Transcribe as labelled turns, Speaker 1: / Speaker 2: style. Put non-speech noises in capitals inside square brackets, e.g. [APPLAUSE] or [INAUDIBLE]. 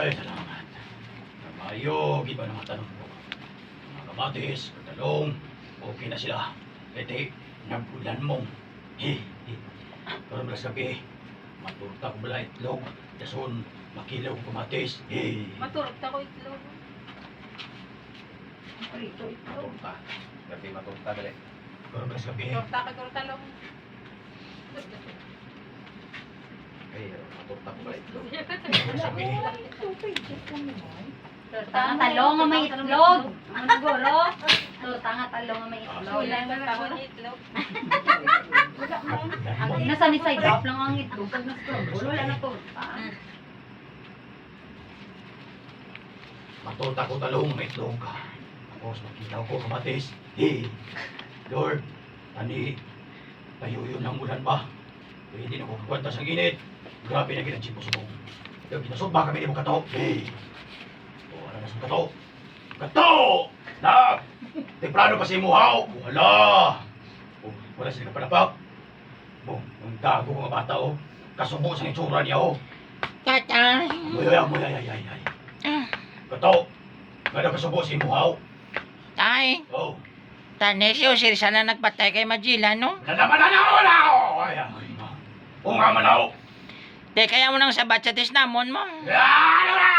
Speaker 1: Ay, salamat. Namayo, iba naman tanong ko. Mga kamatis, katalong, okay na sila. Ete, nagulan mo. He, he. Pero malas gabi, maturta ko bala itlog. Dason, makilaw ko kamatis. He.
Speaker 2: Maturot ako itlog. Prito itlog.
Speaker 1: Maturta. Gabi maturta dali. Pero malas gabi,
Speaker 2: Torta ka torta lang.
Speaker 1: ay, maturta ko bala itlog. [LAUGHS]
Speaker 3: Torta nga talong nga may itlog. Ano siguro? Torta nga talong nga may itlog.
Speaker 2: Wala na ako ng itlog.
Speaker 3: Ang nasa ni side up lang ang itlog. Pag nag-scramble, wala na torta.
Speaker 1: Maturta ko talong, may itlog. Tapos makilaw ko kamatis. He. Lord, ani, tayo yun ang ulan ba? Pwede na ko kwenta sa init. Grabe na ginansin mo subong. Yung kinasod ba kami ni mo kato? Hey! O, ano na kato? Kato! Na! Temprano pa si Muhaw! Wala! O, wala sila kapanapak. O, ang gago ko nga bata o. Kasubo sa itsura niya o.
Speaker 4: Tatay.
Speaker 1: Amoy, ay, amoy, ay, ay, ay, ay. Kato! Daw kasubo si Muhaw.
Speaker 4: Tay.
Speaker 1: Oh,
Speaker 4: Tanesyo, sir, sana nagpatay kay Magila, no?
Speaker 1: nanaman na na ako na ako! Ay, ay, ma. O nga man ako.
Speaker 4: Te, kaya mo nang sabat sa tisnamon mo.
Speaker 1: Ah,